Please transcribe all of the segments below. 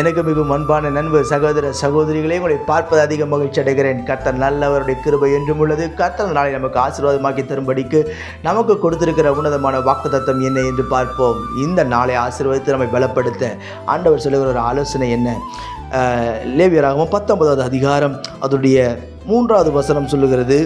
எனக்கு மிகவும் அன்பான நண்பர் சகோதர சகோதரிகளே உங்களை பார்ப்பது அதிக மகிழ்ச்சி அடைகிறேன். கர்த்தர் நல்லவருடைய கிருபை என்றும் உள்ளது. கர்த்தர் நாளை நமக்கு ஆசீர்வாதமாக்கி தரும்படிக்கு நமக்கு கொடுத்திருக்கிற உன்னதமான வாக்குத்தத்தம் என்ன என்று பார்ப்போம். இந்த நாளை ஆசீர்வதித்து நம்மை பலப்படுத்த ஆண்டவர் சொல்லுகிற ஒரு ஆலோசனை என்ன? லேவியராகவும் பத்தொன்பதாவது அதிகாரம் அதனுடைய மூன்றாவது வசனம் சொல்லுகிறது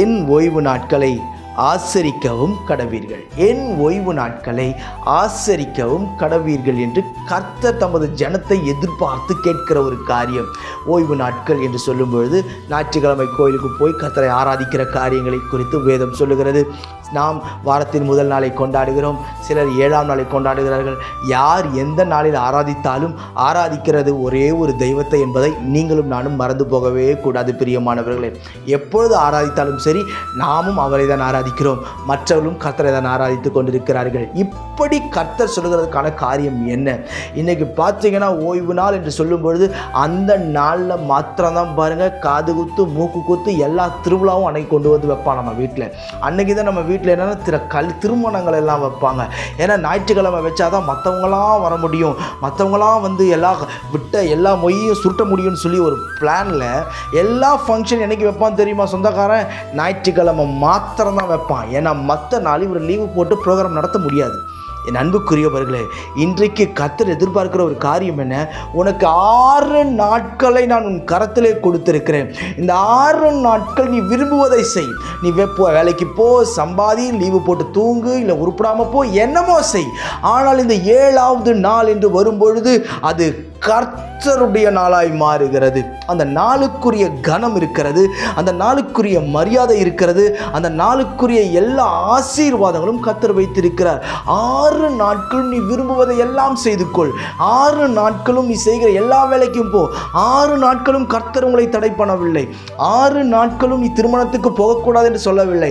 என் ஓய்வு நாட்களை ஆசரிக்கவும் கடவீர்கள். என் ஓய்வு நாட்களை ஆசரிக்கவும் கடவீர்கள் என்று கர்த்தர் தமது ஜனத்தை எதிர்பார்த்து கேட்கிற ஒரு காரியம். ஓய்வு நாட்கள் என்று சொல்லும் பொழுது ஞாயிற்றுக்கிழமை கோயிலுக்கு போய் கர்த்தரை ஆராதிக்கிற காரியங்களை குறித்து வேதம் சொல்லுகிறது. நாம் வாரத்தின் முதல் நாளை கொண்டாடுகிறோம். சிலர் ஏழாம் நாளை கொண்டாடுகிறார்கள். யார் எந்த நாளில் ஆராதித்தாலும் ஆராதிக்கிறது ஒரே ஒரு தெய்வத்தை என்பதை நீங்களும் நானும் மறந்து போகவே கூடாது பிரியமானவர்களே. எப்பொழுது ஆராதித்தாலும் சரி நாமும் அவரை தான் ஆராதிக்கிறோம். மற்றவர்களும் கர்த்தரை தான் ஆராதித்து கொண்டிருக்கிறார்கள். இப்படி கர்த்தர் சொல்கிறதுக்கான காரியம் என்ன? இன்றைக்கி பார்த்தீங்கன்னா ஓய்வு நாள் என்று சொல்லும் பொழுது அந்த நாளில் மாத்திரம்தான் பாருங்கள் காது குத்து மூக்கு குத்து எல்லா திருவிழாவும் அன்னைக்கு கொண்டு வந்து வைப்பான் நம்ம வீட்டில் அன்னைக்கு தான் நம்ம வீட்டில் என்னென்னா திரு கல் திருமணங்கள் எல்லாம் வைப்பாங்க. ஏன்னா ஞாயிற்றுக்கிழமை வச்சாதான் மற்றவங்களாம் வர முடியும். மற்றவங்களாம் வந்து எல்லா விட்ட எல்லா மொய்யும் சுருட்ட முடியும்னு சொல்லி ஒரு பிளானில் எல்லா ஃபங்க்ஷன் என்றைக்கு வைப்பான் தெரியுமா சொந்தக்காரன்? ஞாயிற்றுக்கிழமை மாத்திரம் தான் வைப்பான். ஏன்னா மற்ற நாள் இவர் லீவு போட்டு ப்ரோக்ராம் நடத்த முடியாது. என் அன்புக்குரியவர்களே இன்றைக்கு கத்தர் எதிர்பார்க்கிற ஒரு காரியம் என்ன? உனக்கு ஆறு நாட்களை நான் உன் கரத்திலே கொடுத்திருக்கிறேன். இந்த ஆறு நாட்கள் நீ விரும்புவதை செய். நீ வெப்போ வேலைக்கு போ சம்பாதி லீவு போட்டு தூங்கு இல்லை உருப்படாமல் போ என்னமோ செய். ஆனால் இந்த ஏழாவது நாள் என்று வரும்பொழுது அது கர்த்தருடைய நாளாய் மாறுகிறது. அந்த நாளுக்குரிய கனம் இருக்கிறது அந்த நாளுக்குரிய மரியாதை இருக்கிறது அந்த நாளுக்குரிய எல்லா ஆசீர்வாதங்களும் கத்தர் வைத்திருக்கிறார். ஆறு நாட்களும் நீ விரும்புவதை எல்லாம் செய்து கொள் ஆறு நாட்களும் நீ செய்கிற எல்லா வேலைக்கும் போ. ஆறு நாட்களும் கர்த்தர் உங்களை தடை பண்ணவில்லை. ஆறு நாட்களும் நீ திருமணத்துக்கு போகக்கூடாது என்று சொல்லவில்லை.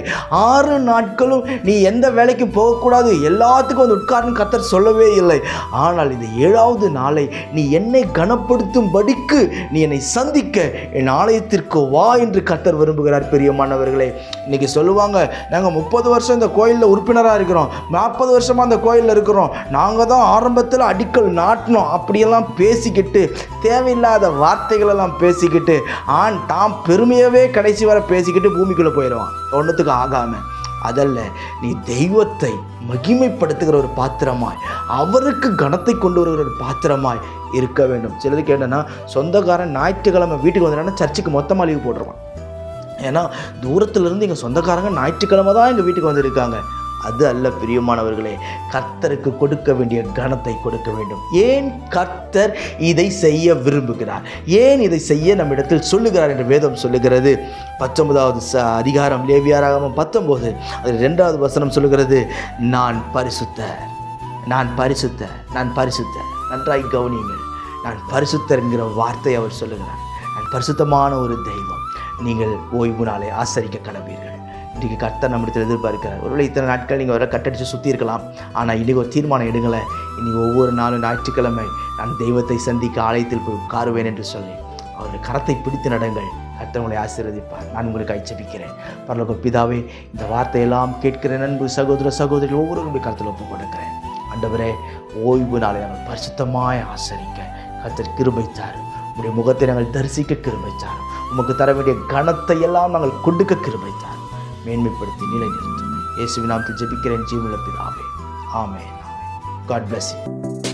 ஆறு நாட்களும் நீ எந்த வேலைக்கும் போகக்கூடாது. எல்லாத்துக்கும் வந்து உட்கார்ந்து கத்தர் சொல்லவே இல்லை. ஆனால் இந்த ஏழாவது நாளை நீ என்னை கனப்படுத்தும்படிக்கு நீ என்னை சந்திக்க என் ஆலயத்திற்கு வா என்று கத்தர் விரும்புகிறார் பெரியமானவர்களே. இன்னைக்கு சொல்லுவாங்க நாங்கள் முப்பது வருஷம் இந்த கோயிலில் உறுப்பினராக இருக்கிறோம். நாற்பது வருஷமாக அந்த கோயிலில் இருக்கிறோம். நாங்கள் தான் ஆரம்பத்தில் அடிக்கல் நாட்டினோம். அப்படியெல்லாம் பேசிக்கிட்டு தேவையில்லாத வார்த்தைகளெல்லாம் பேசிக்கிட்டு ஆண் தாம் பெருமையவே கடைசி வரை பேசிக்கிட்டு பூமிக்குள்ளே போயிடுவான். ஒன்றுத்துக்கு ஆகாமல் அதல்ல நீ தெய்வத்தை மகிமைப்படுத்துகிற ஒரு பாத்திரமாய் அவருக்கு கனத்தை கொண்டு வருகிற ஒரு பாத்திரமாய் இருக்க வேண்டும். சிலதுக்கு என்னென்னா சொந்தக்காரன் ஞாயிற்றுக்கிழமை வீட்டுக்கு வந்துட்டான்னா சர்ச்சுக்கு மொத்தமாக லீவு போட்டுருவான். ஏன்னா தூரத்துலேருந்து எங்கள் சொந்தக்காரங்க ஞாயிற்றுக்கிழமை தான் எங்கள் வீட்டுக்கு வந்திருக்காங்க. அது அல்ல பிரியமானவர்களே கர்த்தருக்கு கொடுக்க வேண்டிய கனத்தை கொடுக்க வேண்டும். ஏன் கர்த்தர் இதை செய்ய விரும்புகிறார்? ஏன் இதை செய்ய நம்மிடத்தில் சொல்லுகிறார் என்று வேதம் சொல்லுகிறது. பத்தொன்பதாவது ச அதிகாரம் லேவியாராகமம் பத்தொம்போது அது ரெண்டாவது வசனம் சொல்லுகிறது நான் பரிசுத்த நான் பரிசுத்த நான் பரிசுத்த நன்றாய் கவனியுங்கள். நான் பரிசுத்தர் என்கிற வார்த்தை அவர் சொல்லுகிறார். நான் பரிசுத்தமான ஒரு தெய்வம். நீங்கள் ஓய்வு நாளை ஆசரிக்க கிளம்பீர்கள் இன்றைக்கி கர்த்தர் நம்மிடத்தில் எதிர்பார்க்கிறார். ஒருவேளை இத்தனை நாட்கள் நீங்கள் வர கட்டடிச்சு சுற்றி இருக்கலாம். ஆனால் இன்றைக்கி ஒரு தீர்மானம் எடுங்களேன் இன்றைக்கி ஒவ்வொரு நாளும் ஞாயிற்றுக்கிழமை நான் தெய்வத்தை சந்திக்க ஆலயத்தில் போய் உட்காருவேன் என்று சொல்லி அவருடைய கரத்தை பிடித்து நடங்கள். கர்த்தர் உங்களை ஆசீர்வதிப்பார். நான் உங்களுக்கு அச்சபிக்கிறேன் பரலோக பிதாவே இந்த வார்த்தையெல்லாம் கேட்கிற நண்பு சகோதர சகோதரி ஒவ்வொருவரும் கருத்தில் ஒப்பு கொடுக்கிறேன். அண்டவரே ஓய்வு நாளை நாங்கள் பரிசுத்தமாய் ஆசரிக்க கர்த்தர் கிருபை உடைய முகத்தை நாங்கள் தரிசிக்க கிருபை உமக்கு தர வேண்டிய கணத்தை எல்லாம் நாங்கள் கொடுக்க கிருபை மேன்மைப்படுத்தி நிலைநிறுத்தும். இயேசுவின் நாமத்தில் ஜெபிக்கிறேன் ஜீவன பிதாவே. ஆமே ஆமே காட் பிளஸ் யூ